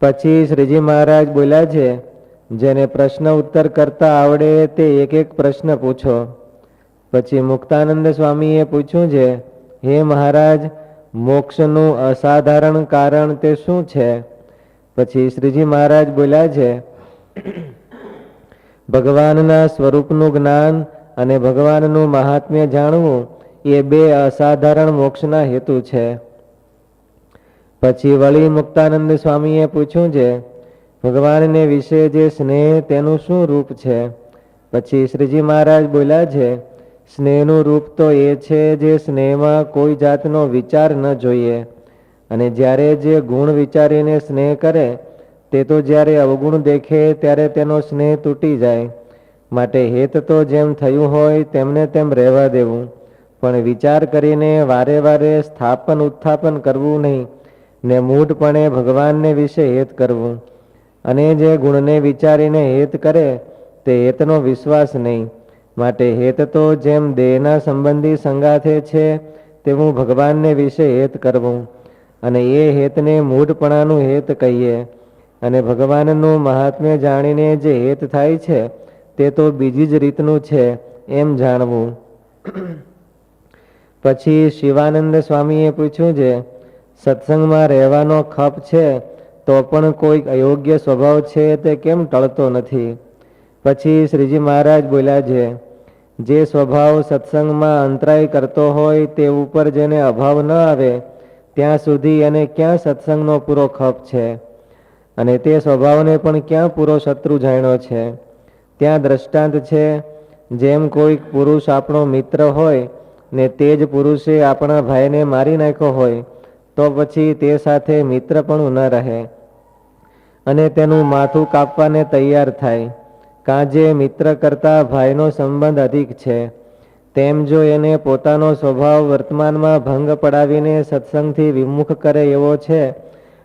પછી શ્રીજી મહારાજ બોલ્યા છે, જેને પ્રશ્ન ઉત્તર કરતા આવડે તે એક એક પ્રશ્ન પૂછો. પછી મુક્તાનંદ સ્વામીએ પૂછ્યું છે, હે મહારાજ, મોક્ષનું અસાધારણ કારણ તે શું છે? પછી શ્રીજી મહારાજ બોલ્યા છે, ભગવાનના સ્વરૂપનું જ્ઞાન અને ભગવાનનું મહાત્મ્ય જાણવું એ બે અસાધારણ મોક્ષના હેતુ છે. પછી વળી મુક્તાનંદ સ્વામીએ પૂછ્યું છે, ભગવાનને વિશે જે સ્નેહ તેનું શું રૂપ છે? પછી શ્રીજી મહારાજ બોલ્યા છે, સ્નેહનું રૂપ તો એ છે જે સ્નેહમાં કોઈ જાતનો વિચાર ન જોઈએ. અને જ્યારે જે ગુણ વિચારીને સ્નેહ કરે, તે તો જ્યારે અવગુણ દેખે ત્યારે તેનો સ્નેહ તૂટી જાય. માટે હેત તો જેમ થયું હોય તેમને તેમ રહેવા દેવું. પણ વિચાર કરીને વારે વારે સ્થાપન ઉત્થાપન કરવું નહીં. ને મૂઢપણે ભગવાનને વિશે હેત કરવું. અને જે ગુણને વિચારીને હેત કરે, તે હેતનો વિશ્વાસ નહીં. માટે હેત તો જેમ દેહના સંબંધી સંગાથે છે, તેવું ભગવાનને વિશે હેત કરવું. અને એ હેતને મૂઢપણાનું હેત કહીએ. અને ભગવાનનું મહાત્મ્ય જાણીને જે હેત થાય છે, તે તો બીજી જ રીતનું છે, એમ જાણવું. પછી શિવાનંદ સ્વામીએ પૂછ્યું છે સત્સંગમાં રહેવાનો ખપ છે, તો પણ કોઈક અયોગ્ય સ્વભાવ છે તે કેમ ટળતો નથી? પછી શ્રીજી મહારાજ બોલ્યા છે, જે સ્વભાવ સત્સંગમાં અંતરાય કરતો હોય તે ઉપર જેને અભાવ ન આવે, ત્યાં સુધી એને ક્યાં સત્સંગનો પૂરો ખપ છે? અને તે સ્વભાવને પણ ક્યાં પૂરો શત્રુ જાણ્યો છે? ત્યાં દ્રષ્ટાંત છે, જેમ કોઈક પુરુષ આપણો મિત્ર હોય, ને તે જ પુરુષે આપણા ભાઈને મારી નાખ્યો હોય તો પછી તે સાથે મિત્ર પણ ન રહે અને તેનું માથું કાપવાને તૈયાર થાય. કાં જે મિત્ર કરતા ભાઈનો સંબંધ અધિક છે. તેમ જો એને પોતાનો સ્વભાવ વર્તમાનમાં ભંગ પડાવીને સત્સંગથી વિમુખ કરે એવો છે,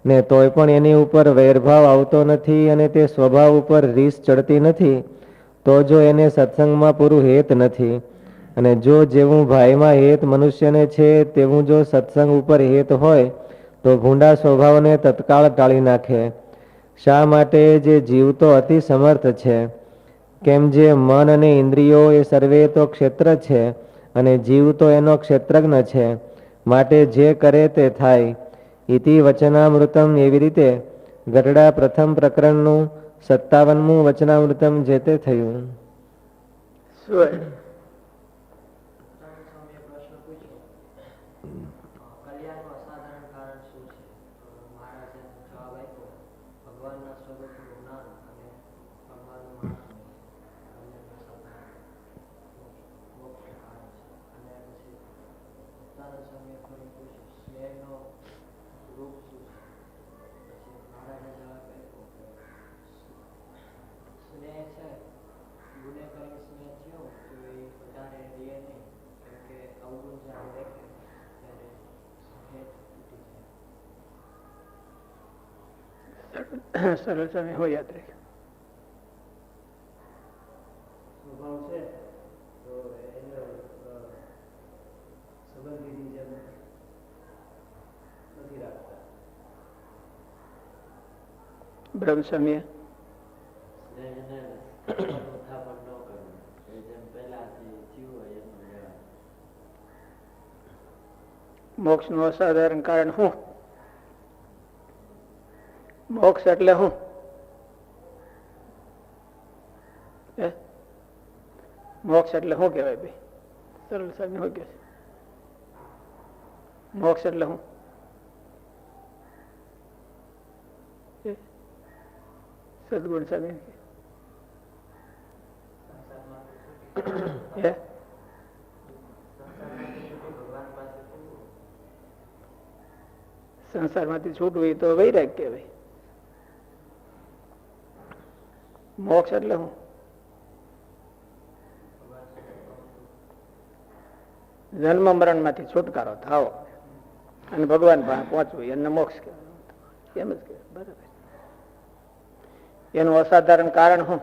ને તોય પણ એની ઉપર વૈરભાવ આવતો નથી અને તે સ્વભાવ ઉપર રીસ ચડતી નથી, તો જો એને સત્સંગમાં પૂરું હેત નથી અને જો જેવું ભાઈમાં હેત મનુષ્યને છે, તેવું જો સત્સંગ ઉપર હેત હોય, તો ભૂંડા સ્વભાવને તત્કાળ ટાળી નાખે. શા માટે જે જીવ તો અતિ સમર્થ છે? કેમ જે મન અને ઇન્દ્રિયો એ સર્વે તો ક્ષેત્ર છે, અને જીવ તો એનો ક્ષેત્રજ્ઞ છે, માટે જે કરે તે થાય. ઇતિ વચનામૃતમ એવી રીતે ગઢડા પ્રથમ પ્રકરણનું સત્તાવનમું વચનામૃતમ જે તે થયું શું કલ્યાણનું અસાધારણ કારણ શું છે તો મહારાજે જવાબ આપ્યો ભગવાનના સ્વરૂપનું જ્ઞાન અને ભગવાનનું મહાત્મ્ય કલ્યાણનું અસાધારણ મોક્ષ કારણ છે અને પછી ઉત્તાનંદ સ્વામીએ ફરી પૂછ્યું સ્નેહનો રૂપ શું છે પછી મહારાજે જવાબ આપ્યો કે સ્નેહ છે ગુને કરીને સ્નેહ થયો તો એ વધારે રહે નહીં કેમ કે અવગુણ જ્યારે દેખે ત્યારે હેત તૂટી જાય સરળ સમય હોય યાદ રાખે સ્વભાવ છે તો એને અ, સંબંધીની જેમ નથી રાખતા બ્રહ્મ સમય સ્નેહને ઉત્થાપન ન કરવું એ જેમ સમય. હોય એમ રહેવાનું. મોક્ષનું અસાધારણ કારણ શું? મોક્ષ એટલે શું? મોક્ષ એટલે શું કહેવાય ભાઈ સરળ સામે શું કહે મોક્ષ એટલે શું? સદગુણ સામે સંસારમાંથી છૂટવી તો વૈરાગ કહેવાય. મોક્ષ એટલે શું જન્મ મરણમાંથી છુટકારો થાવો અને ભગવાન પાસે પહોંચવું, એને મોક્ષ કહેવાય. એમ જ કહેવાય, બરાબર. એનું અસાધારણ કારણ શું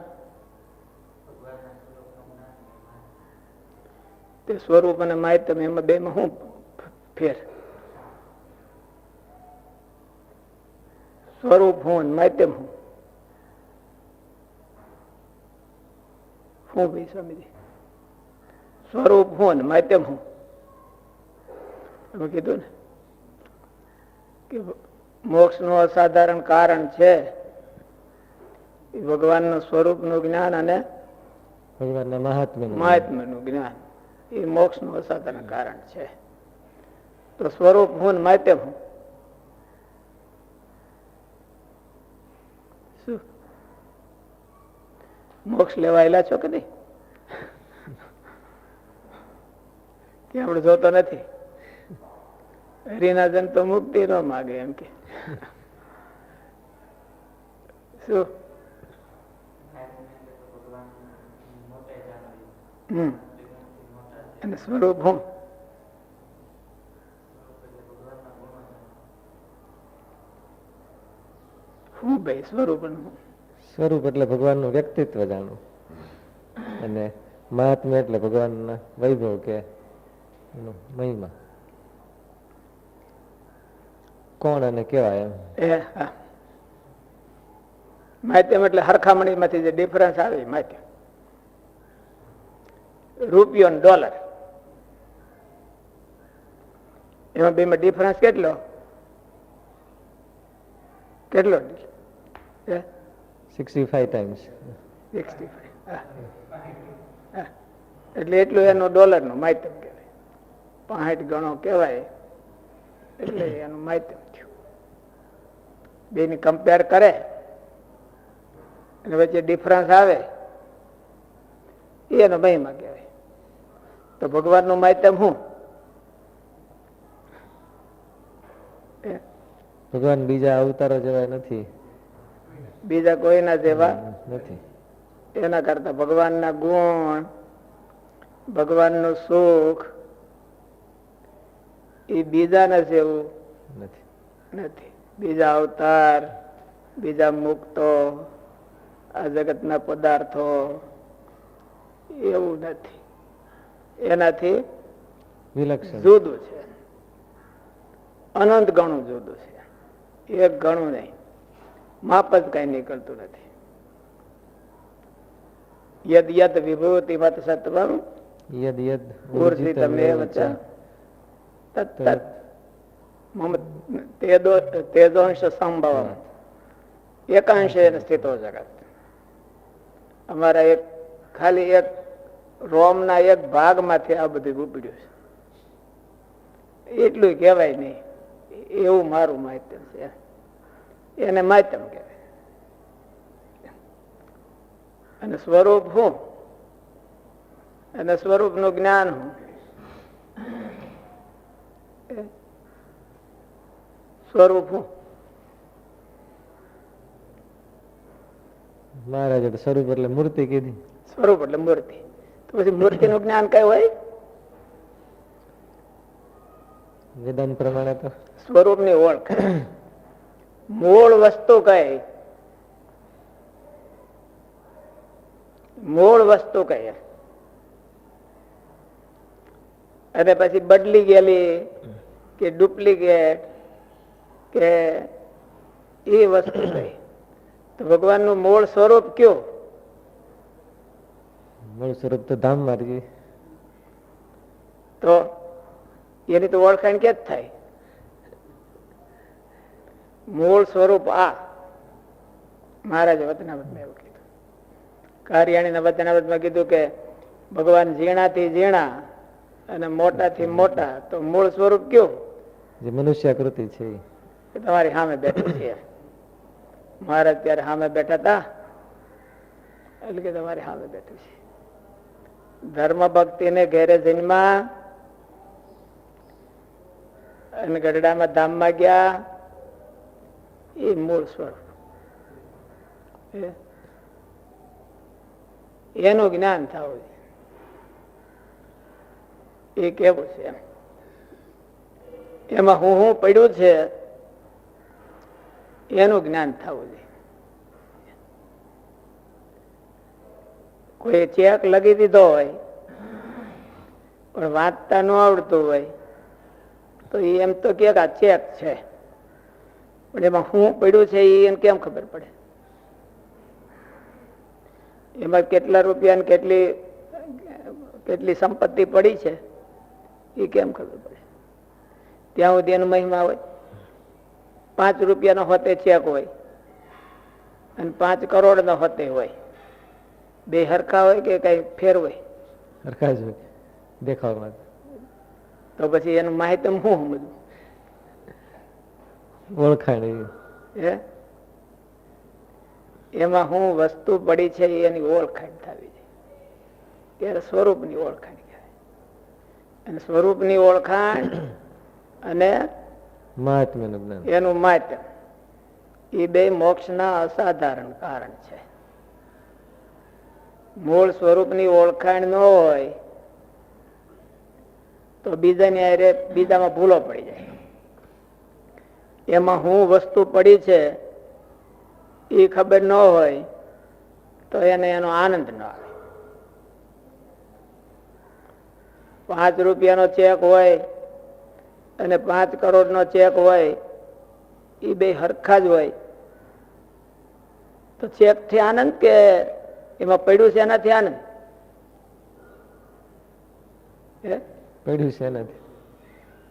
તે સ્વરૂપ અને માહિતમ એમાં બે માં શું ફેર? સ્વરૂપ હું માહિતમ હું? હું ભાઈ સ્વામીજી. સ્વરૂપ હું ને માધ્યમ હું. તમે કીધું ને કે મોક્ષનું અસાધારણ કારણ છે એ ભગવાનનું સ્વરૂપનું જ્ઞાન અને ભગવાનના મહાત્મા મહાત્મ્યનું જ્ઞાન. એ મોક્ષનું અસાધારણ કારણ છે. તો સ્વરૂપ હું ને માધ્યમ હું શું મોક્ષ લેવાયેલા છો કે નહીં? આપણે જોતો નથી? હરિના તો મુક્તિ ન માગે એમ કે. શું? હમ. અને સ્વરૂપ હું? હું ભાઈ સ્વરૂપ હું? સ્વરૂપ એટલે ભગવાનનું વ્યક્તિત્વ જાણવું. અને મહાત્મ્ય એટલે ભગવાનના વૈભવ કે મહિમા. કોણ અને કેવા એમ? માધ્યમ એટલે હરખામણીમાંથી જે ડિફરન્સ આવે માધ્યમ. રૂપિયો ને ડોલર એમાં બેમાં ડિફરન્સ કેટલો? કેટલો? સિક્સટી ફાઈવ ટાઈમ્સ સિક્સટી એટલે એટલું એનું ડોલરનું માધ્યમ કહેવાય. પાંઠ ગણો કહેવાય એટલે એનું માધ્યમ થયું. બેની કમ્પેર કરે અને વચ્ચે ડિફરન્સ આવે એનો મહિમા કહેવાય. તો ભગવાનનું માધ્યમ શું? ભગવાન બીજા અવતારો જેવા નથી. બીજા કોઈના જેવા? નથી. એના કરતા ભગવાનના ગુણ ભગવાનનું સુખ એ બીજાના જેવું નથી. બીજા અવતાર બીજા મુક્તો આ જગતના પદાર્થો એવું નથી. એનાથી જુદું છે. અનંત ગણું જુદું છે. એક ગણું નહીં. માપ જ કઈ નીકળતું નથી. યદ યદ વિભૂતિ મત સત્વમ યદ યદ ઊર્જિતમેવ ચ તત્તત. મમ તેદો- તેજોંશ સંભવ એકાંશે સ્થિતો જગત. અમારા એક ખાલી એક રોમના એક ભાગમાંથી આ બધું ઉપડ્યું છે. એટલું કહેવાય નહીં. એવું મારું માહિત્ય છે. એને માતમ કહેવાય. અને સ્વરૂપ હું? અને સ્વરૂપનું જ્ઞાન હું? સ્વરૂપ હું? મહારાજ સ્વરૂપ એટલે મૂર્તિ કીધી. સ્વરૂપ એટલે મૂર્તિ. તો પછી મૂર્તિનું જ્ઞાન કઈ હોય? વેદાંત પ્રમાણે તો. સ્વરૂપની ઓળખ. મૂળ વસ્તુ કઈ મૂળ વસ્તુ કઈ અને પછી બદલી ગયેલી કે ડુપ્લિકેટ કે એ વસ્તુ કઈ તો ભગવાનનું મૂળ સ્વરૂપ કયું? મૂળ સ્વરૂપ તો ધામ માર્ગી. તો એની તો ઓળખાણ કે જ થાય? મૂળ સ્વરૂપ આ. મહારાજ વતનાવતમાં એવું કીધું. કારિયાણીના વતનાવતમાં કીધું કે ભગવાન ઝીણાથી ઝીણા અને મોટાથી મોટા તો મૂળ સ્વરૂપ કયું? જે મનુષ્યાકૃતિ છે. એ. તમારી સામે બેઠી છે. મહારાજ ત્યારે સામે બેઠા હતા. એટલે કે તમારી સામે બેઠું છે. ધર્મ ભક્તિ ને ઘેરે જન્મા અને ગઢડામાં ધામમાં ગયા. એ મૂળ સ્વરૂપ એનું જ્ઞાન થવું જોઈએ. એ કેવું છે એમ? હું હું પડ્યું છે, એનું જ્ઞાન થવું જોઈએ. કોઈ ચેક લગી દીધો હોય, પણ વાંચતા ન આવડતું હોય, તો એમ તો કે આ ચેક છે. પણ એમાં શું પડ્યું છે એ એને કેમ ખબર પડે? એમાં કેટલા રૂપિયા કેટલી કેટલી સંપત્તિ પડી છે એ કેમ ખબર પડે? ત્યાં સુધી એનો મહિમા હોય. પાંચ રૂપિયાનો હોતે ચેક હોય અને પાંચ કરોડનો હોતે હોય. બે હરખા હોય કે કઈ ફેર હોય? હરખા જ હોય. દેખાવમાં તો પછી એનું માહિતી હું સમજવું ઓળખાણ એમાં હું વસ્તુ પડી છે એની ઓળખાણ થવી છે ત્યારે સ્વરૂપની ઓળખાણ કહેવાય. અને સ્વરૂપની ઓળખાણ અને મહાત્મ્યનું જ્ઞાન. એનું માધ્યમ એ બે મોક્ષના અસાધારણ કારણ છે. મૂળ સ્વરૂપની ઓળખાણ ન હોય તો બીજાની હારે બીજામાં ભૂલો પડી જાય. એમાં હું વસ્તુ પડી છે એ ખબર ન હોય તો એને એનો આનંદ ન આવે પાંચ રૂપિયાનો ચેક હોય અને પાંચ કરોડનો ચેક હોય એ બે હરખા જ હોય તો ચેકથી આનંદ કે એમાં પડ્યું છે એનાથી આનંદ? પડ્યું છે એનાથી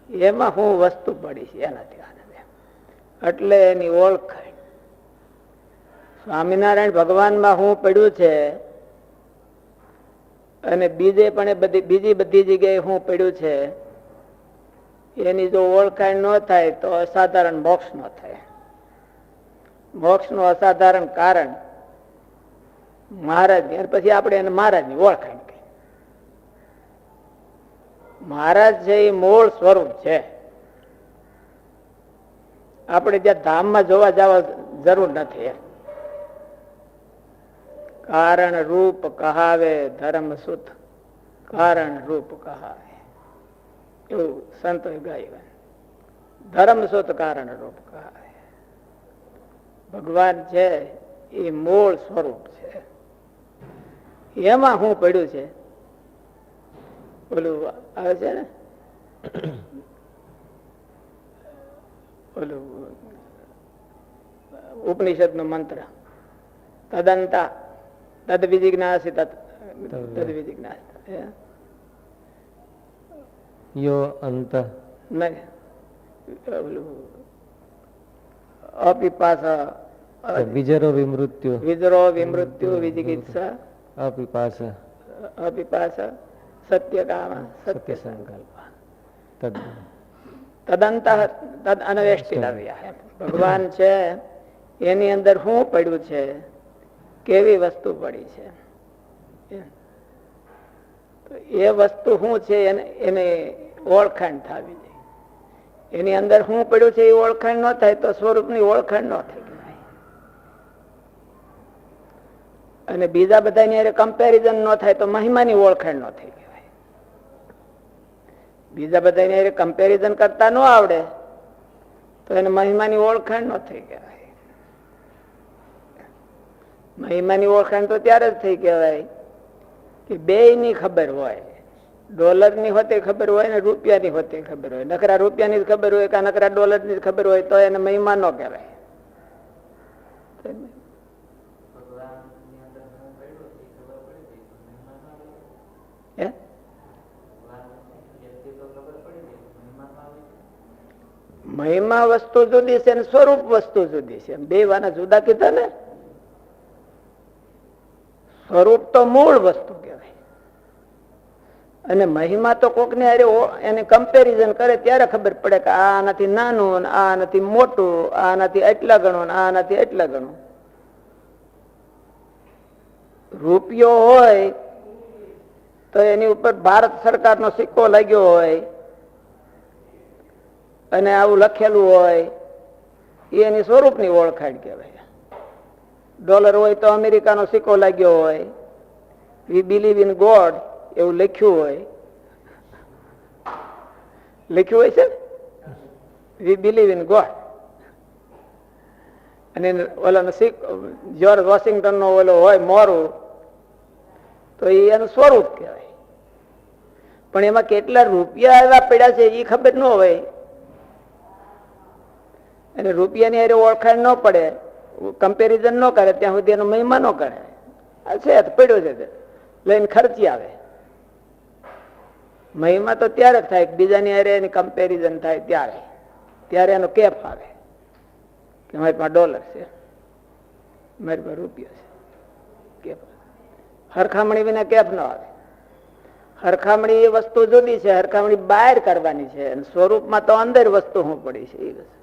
એમાં હું વસ્તુ પડી છે એનાથી આનંદ. એટલે એની ઓળખ. સ્વામિનારાયણ ભગવાનમાં હું પડ્યું છે અને બીજે પણ બીજી બધી જગ્યાએ હું પડ્યું છે, એની જો ઓળખાણ ન થાય તો અસાધારણ મોક્ષ ન થાય. મોક્ષનું અસાધારણ કારણ મહારાજ પછી આપણે એને મહારાજની ઓળખાણ કહી મહારાજ છે એ મૂળ સ્વરૂપ છે. આપણે ત્યાં ધામમાં જોવા જવા જરૂર નથી. કારણ રૂપ કહાવે ધર્મ સુત. કારણ રૂપ કહાવે. એવું સંતો ગાયું ધર્મ સુત, કારણ રૂપ કહાવે. ભગવાન છે, એ મૂળ સ્વરૂપ છે. એમાં હું પડ્યું છે? ઓલું આવે છે ને? ઓલું ઉપનિષદ નો મંત્ર. તદંતા તદ વિજિજ્ઞાસી તદ તદ. વિજિજ્ઞાસી? યો અંત. અપિપાસ વિજરો વિમૃત્યુ. વિદ્રો વિમૃત્યુ વિજિગિત્સા અપિપાસ. અપિપાસ સત્યકામ સત્ય સંકલ્પ. તદ. તદંત તદ અનવેષ્ટિતવ્ય ભગવાન છે, એની અંદર શું પડ્યું છે, કેવી વસ્તુ પડી છે? એ વસ્તુ શું છે, એને ઓળખાણ થવી જોઈએ. એની અંદર શું પડ્યું છે, એ ઓળખાણ ન થાય તો સ્વરૂપની ઓળખાણ ન થઈ અને બીજા બધાની કમ્પેરિઝન ન થાય તો મહિમાની ઓળખાણ ન થઈ કહેવાય બીજા બધાની કમ્પેરિઝન કરતા ન આવડે. તો એને મહિમાની ઓળખાણ ન થઈ કહેવાય. મહિમાની ઓળખાણ તો ત્યારે જ થઈ કહેવાય કે બે ની ખબર હોય ડોલરની હોતે ખબર હોય ને રૂપિયાની હોતે ખબર હોય. નકરા રૂપિયાની જ ખબર હોય કે નકરા ડોલરની જ ખબર હોય તો એને મહિમા ન કહેવાય. ભગવાનની અંદર હું પડ્યો એ ખબર પડી ગઈ પણ મહિમા ના આવી હે ભગવાન વ્યક્તિ તો ખબર પડી ગઈ મહિમા ના આવી મહિમા વસ્તુ જુદી છે અને સ્વરૂપ વસ્તુ જુદી છે. બે વાના જુદા કીધા ને? સ્વરૂપ તો મૂળ વસ્તુ કહેવાય. અને મહિમા તો કોકને અરે એને કમ્પેરિઝન કરે ત્યારે ખબર પડે કે આ નથી નાનું આ નથી મોટું, આ નથી એટલા ગણું આ નથી એટલા ગણું. રૂપિયો હોય તો એની ઉપર ભારત સરકારનો સિક્કો લાગ્યો હોય અને આવું લખેલું હોય, એની સ્વરૂપની ઓળખાણ કહેવાય. ડોલર હોય તો અમેરિકાનો સિક્કો લાગ્યો હોય, વી બિલીવ ઇન ગોડ એવું લખ્યું હોય. લખ્યું હોય છે વી બિલીવ ઇન ગોડ અને ઓલાનો સિક જ્યોર્જ વોશિંગ્ટનનો ઓલો હોય, મોરું, તો એ એનું સ્વરૂપ કહેવાય. પણ એમાં કેટલા રૂપિયા એવા પડ્યા છે એ ખબર ન હોય. અને રૂપિયાની હારે ઓળખાણ ન પડે કમ્પેરિઝન ન કરે, ત્યાં સુધી એનો મહિમા ન કરે. આ છે પડ્યો છે લઈને ખર્ચી આવે. મહિમા તો ત્યારે થાય બીજાની હારે એની કમ્પેરિઝન થાય ત્યારે. ત્યારે એનો કેફ આવે કે મારી પાસે ડોલર છે. મારી પાસે રૂપિયો છે. કેફ હરખામણી વિના કેફ ન આવે. હરખામણી એ વસ્તુ જુદી છે, હરખામણી બહાર કરવાની છે. અને સ્વરૂપમાં તો અંદર વસ્તુ હું પડી છે એ